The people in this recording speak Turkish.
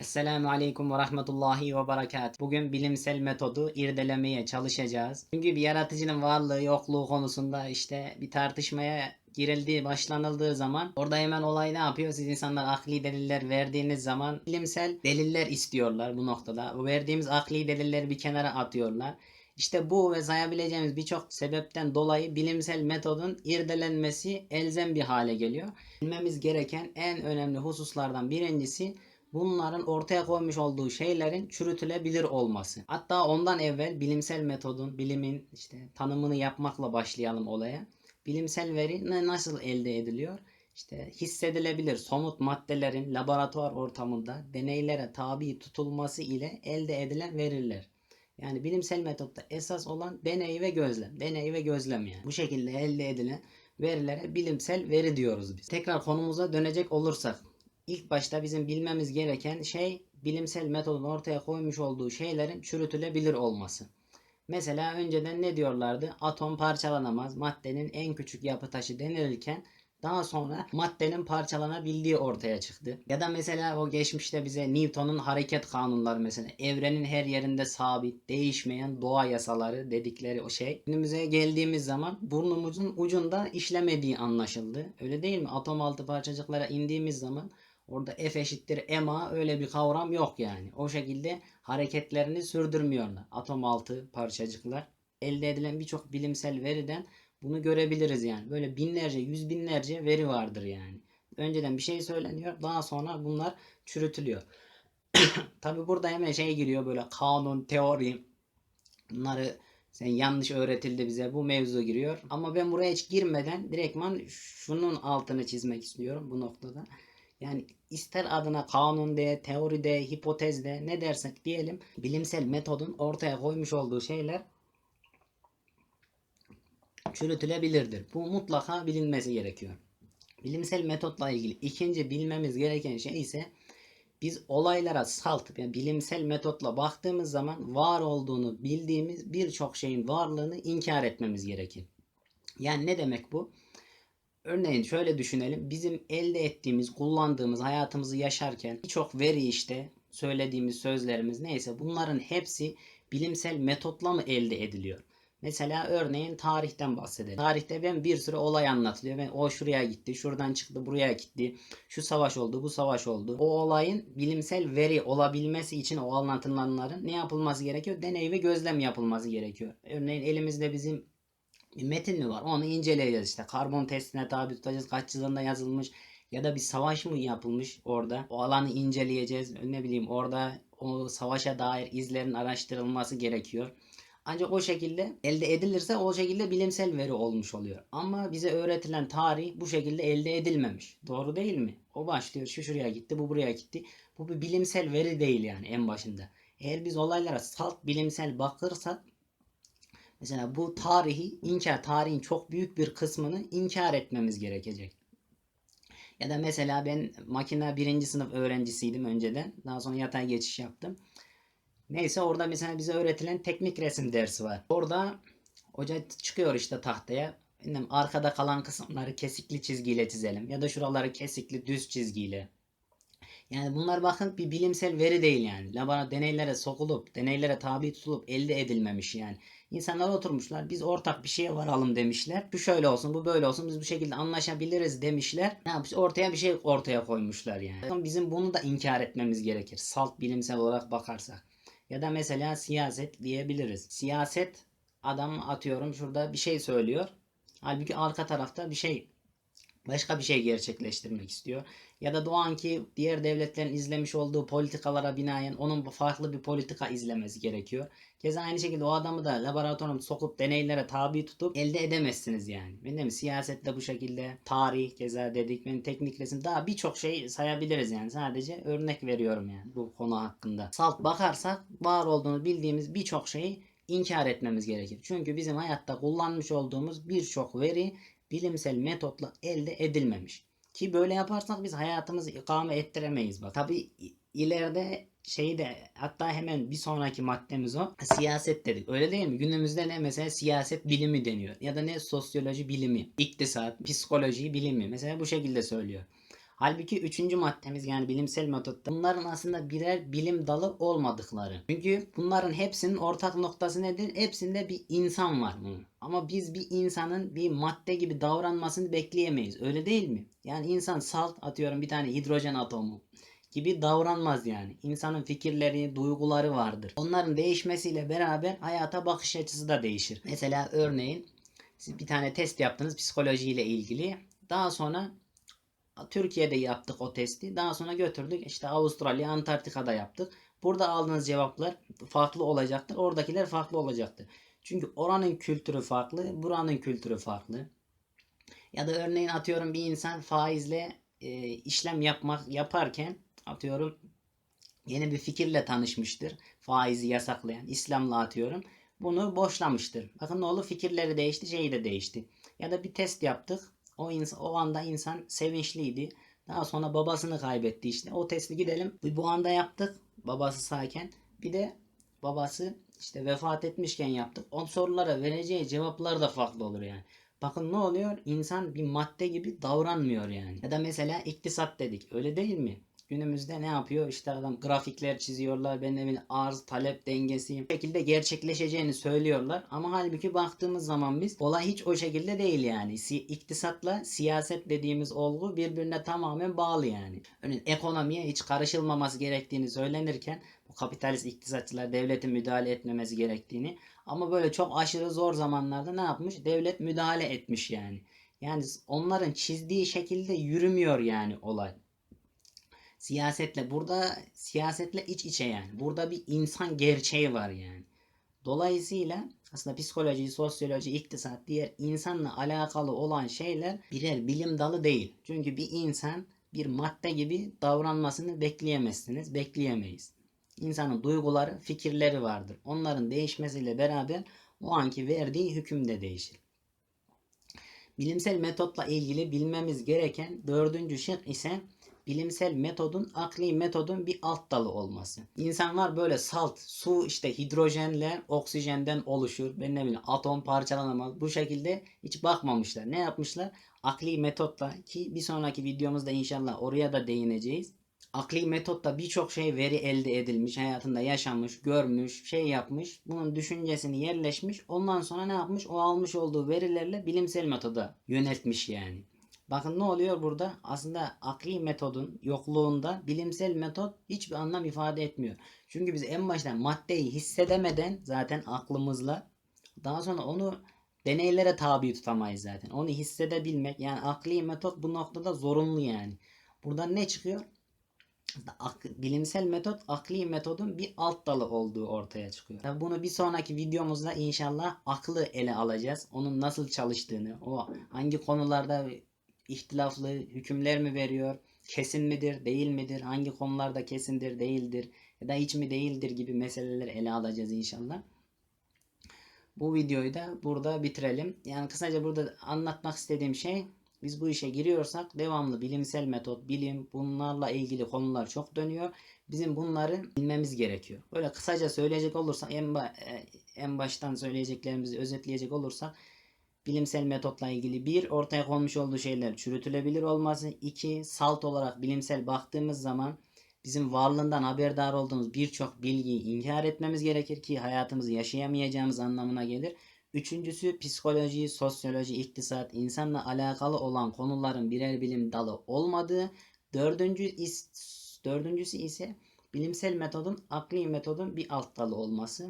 Esselamu Aleyküm ve Rahmetullahi ve Berekat. Bugün bilimsel metodu irdelemeye çalışacağız. Çünkü bir yaratıcının varlığı yokluğu konusunda işte bir tartışmaya girildiği, başlanıldığı zaman orada hemen olay ne yapıyor? Siz insanlar akli deliller verdiğiniz zaman bilimsel deliller istiyorlar bu noktada. Bu verdiğimiz akli delilleri bir kenara atıyorlar. İşte bu ve sayabileceğimiz birçok sebepten dolayı bilimsel metodun irdelenmesi elzem bir hale geliyor. Bilmemiz gereken en önemli hususlardan birincisi bunların ortaya koymuş olduğu şeylerin çürütülebilir olması. Hatta ondan evvel bilimsel metodun, bilimin işte tanımını yapmakla başlayalım olaya. Bilimsel veri nasıl elde ediliyor? İşte hissedilebilir somut maddelerin laboratuvar ortamında deneylere tabi tutulması ile elde edilen veriler. Yani bilimsel metotta esas olan deney ve gözlem. Deney ve gözlem yani. Bu şekilde elde edilen verilere bilimsel veri diyoruz biz. Tekrar konumuza dönecek olursak İlk başta bizim bilmemiz gereken şey bilimsel metodun ortaya koymuş olduğu şeylerin çürütülebilir olması. Mesela önceden ne diyorlardı? Atom parçalanamaz, maddenin en küçük yapı taşı denilirken daha sonra maddenin parçalanabildiği ortaya çıktı. Ya da mesela o geçmişte bize Newton'un hareket kanunları mesela evrenin her yerinde sabit, değişmeyen doğa yasaları dedikleri o şey. Günümüze geldiğimiz zaman burnumuzun ucunda işlemediği anlaşıldı. Öyle değil mi? Atom altı parçacıklara indiğimiz zaman Orada F eşittir MA öyle bir kavram yok yani. O şekilde hareketlerini sürdürmüyorlar. Atom altı parçacıklar. Elde edilen birçok bilimsel veriden bunu görebiliriz yani. Böyle binlerce, yüz binlerce veri vardır yani. Önceden bir şey söyleniyor. Daha sonra bunlar çürütülüyor. Tabi burada hemen şey giriyor böyle kanun, teori. Bunları sen yanlış öğretildi bize bu mevzu giriyor. Ama ben buraya hiç girmeden direktman şunun altını çizmek istiyorum bu noktada. Yani ister adına kanun de, teori de, hipotez de ne dersek diyelim bilimsel metodun ortaya koymuş olduğu şeyler çürütülebilirdir. Bu mutlaka bilinmesi gerekiyor. Bilimsel metotla ilgili ikinci bilmemiz gereken şey ise biz olaylara salt yani bilimsel metotla baktığımız zaman var olduğunu bildiğimiz birçok şeyin varlığını inkar etmemiz gerekir. Yani ne demek bu? Örneğin şöyle düşünelim. Bizim elde ettiğimiz, kullandığımız, hayatımızı yaşarken birçok veri işte, söylediğimiz sözlerimiz neyse bunların hepsi bilimsel metotla mı elde ediliyor? Mesela örneğin tarihten bahsedelim. Tarihte ben bir sürü olay anlatılıyor. Ben o şuraya gitti, şuradan çıktı, buraya gitti. Şu savaş oldu, bu savaş oldu. O olayın bilimsel veri olabilmesi için o anlatılanların ne yapılması gerekiyor? Deney ve gözlem yapılması gerekiyor. Örneğin elimizde bizim metin mi var? Onu inceleyeceğiz işte. Karbon testine tabi tutacağız. Kaç yılında yazılmış ya da bir savaş mı yapılmış orada? O alanı inceleyeceğiz. Ne bileyim orada o savaşa dair izlerin araştırılması gerekiyor. Ancak o şekilde elde edilirse o şekilde bilimsel veri olmuş oluyor. Ama bize öğretilen tarih bu şekilde elde edilmemiş. Doğru değil mi? O başlıyor şu şuraya gitti bu buraya gitti. Bu bir bilimsel veri değil yani en başında. Eğer biz olaylara salt bilimsel bakırsak Mesela bu tarihi inkar, tarihin çok büyük bir kısmını inkar etmemiz gerekecek. Ya da mesela ben makine birinci sınıf öğrencisiydim önceden. Daha sonra yatay geçiş yaptım. Neyse orada mesela bize öğretilen teknik resim dersi var. Orada hoca çıkıyor işte tahtaya. Bilmem, arkada kalan kısımları kesikli çizgiyle çizelim. Ya da şuraları kesikli düz çizgiyle. Yani bunlar bakın bir bilimsel veri değil yani. Laboratuvar deneylere sokulup, deneylere tabi tutulup elde edilmemiş yani. İnsanlar oturmuşlar. Biz ortak bir şeye varalım demişler. Bu şöyle olsun, bu böyle olsun. Biz bu şekilde anlaşabiliriz demişler. Ne yapmış? Ortaya bir şey ortaya koymuşlar yani. Bizim bunu da inkar etmemiz gerekir. Salt bilimsel olarak bakarsak. Ya da mesela siyaset diyebiliriz. Siyaset adam atıyorum şurada bir şey söylüyor. Halbuki arka tarafta bir şey başka bir şey gerçekleştirmek istiyor. Ya da doğanki diğer devletlerin izlemiş olduğu politikalara binaen onun farklı bir politika izlemesi gerekiyor. Keza aynı şekilde o adamı da laboratuvara sokup deneylere tabi tutup elde edemezsiniz yani. Ben mi? Siyasette bu şekilde tarih keza dedik. Ben teknik resim daha birçok şey sayabiliriz yani. Sadece örnek veriyorum yani bu konu hakkında. Salt bakarsak var olduğunu bildiğimiz birçok şeyi inkar etmemiz gerekir. Çünkü bizim hayatta kullanmış olduğumuz birçok veri bilimsel metotla elde edilmemiş. Ki böyle yaparsak biz hayatımızı ikame ettiremeyiz bak. Tabi ileride şeyi de hatta hemen bir sonraki maddemiz o siyaset dedik. Öyle değil mi? Günümüzde ne mesela siyaset bilimi deniyor. Ya da ne sosyoloji bilimi, iktisat, psikoloji bilimi. Mesela bu şekilde söylüyor. Halbuki üçüncü maddemiz yani bilimsel metotta bunların aslında birer bilim dalı olmadıkları. Çünkü bunların hepsinin ortak noktası nedir? Hepsinde bir insan var. Ama biz bir insanın bir madde gibi davranmasını bekleyemeyiz. Öyle değil mi? Yani insan salt atıyorum bir tane hidrojen atomu gibi davranmaz yani. İnsanın fikirleri, duyguları vardır. Onların değişmesiyle beraber hayata bakış açısı da değişir. Mesela örneğin siz bir tane test yaptınız psikolojiyle ilgili. Daha sonra Türkiye'de yaptık o testi. Daha sonra götürdük işte Avustralya, Antarktika'da yaptık. Burada aldığınız cevaplar farklı olacaktır. Oradakiler farklı olacaktır. Çünkü oranın kültürü farklı, buranın kültürü farklı. Ya da örneğin atıyorum bir insan faizle e, işlem yapmak yaparken atıyorum yeni bir fikirle tanışmıştır. Faizi yasaklayan, İslam'la atıyorum. Bunu boşlamıştır. Bakın ne oldu? Fikirleri değişti, şeyi de değişti. Ya da bir test yaptık. O, insan, o anda insan sevinçliydi. Daha sonra babasını kaybetti işte. O testi gidelim. Bu anda yaptık. Babası sağken. Bir de babası işte vefat etmişken yaptık. O sorulara vereceği cevaplar da farklı olur yani. Bakın ne oluyor? İnsan bir madde gibi davranmıyor yani. Ya da mesela iktisat dedik. Öyle değil mi? Günümüzde ne yapıyor? İşte adam grafikler çiziyorlar. Ben evin arz talep dengesi bu şekilde gerçekleşeceğini söylüyorlar. Ama halbuki baktığımız zaman biz olay hiç o şekilde değil yani. Si iktisatla siyaset dediğimiz olgu birbirine tamamen bağlı yani. Örneğin ekonomiye hiç karışılmaması gerektiğini söylenirken bu kapitalist iktisatçılar devletin müdahale etmemesi gerektiğini ama böyle çok aşırı zor zamanlarda ne yapmış? Devlet müdahale etmiş yani. Yani onların çizdiği şekilde yürümüyor yani olay siyasetle burada siyasetle iç içe yani. Burada bir insan gerçeği var yani. Dolayısıyla aslında psikoloji, sosyoloji, iktisat diğer insanla alakalı olan şeyler birer bilim dalı değil. Çünkü bir insan bir madde gibi davranmasını bekleyemezsiniz, bekleyemeyiz. İnsanın duyguları, fikirleri vardır. Onların değişmesiyle beraber o anki verdiği hüküm de değişir. Bilimsel metotla ilgili bilmemiz gereken dördüncü şık ise bilimsel metodun akli metodun bir alt dalı olması. İnsanlar böyle salt, su işte hidrojenle oksijenden oluşur. Ben ne bileyim atom parçalanamaz. Bu şekilde hiç bakmamışlar. Ne yapmışlar? Akli metotla ki bir sonraki videomuzda inşallah oraya da değineceğiz. Akli metotla birçok şey veri elde edilmiş, hayatında yaşamış, görmüş, şey yapmış. Bunun düşüncesini yerleşmiş. Ondan sonra ne yapmış? O almış olduğu verilerle bilimsel metoda yöneltmiş yani. Bakın ne oluyor burada? Aslında akli metodun yokluğunda bilimsel metot hiçbir anlam ifade etmiyor. Çünkü biz en başta maddeyi hissedemeden zaten aklımızla daha sonra onu deneylere tabi tutamayız zaten. Onu hissedebilmek yani akli metot bu noktada zorunlu yani. Buradan ne çıkıyor? bilimsel metot akli metodun bir alt dalı olduğu ortaya çıkıyor. Tabii bunu bir sonraki videomuzda inşallah aklı ele alacağız. Onun nasıl çalıştığını, o hangi konularda ihtilaflı hükümler mi veriyor? Kesin midir, değil midir? Hangi konularda kesindir, değildir? Ya da hiç mi değildir gibi meseleleri ele alacağız inşallah. Bu videoyu da burada bitirelim. Yani kısaca burada anlatmak istediğim şey biz bu işe giriyorsak devamlı bilimsel metot, bilim bunlarla ilgili konular çok dönüyor. Bizim bunları bilmemiz gerekiyor. Böyle kısaca söyleyecek olursak en, ba e, en baştan söyleyeceklerimizi özetleyecek olursak bilimsel metotla ilgili bir ortaya konmuş olduğu şeyler çürütülebilir olması. iki salt olarak bilimsel baktığımız zaman bizim varlığından haberdar olduğumuz birçok bilgiyi inkar etmemiz gerekir ki hayatımızı yaşayamayacağımız anlamına gelir. Üçüncüsü psikoloji, sosyoloji, iktisat, insanla alakalı olan konuların birer bilim dalı olmadığı. Dördüncü is, dördüncüsü ise bilimsel metodun akli metodun bir alt dalı olması.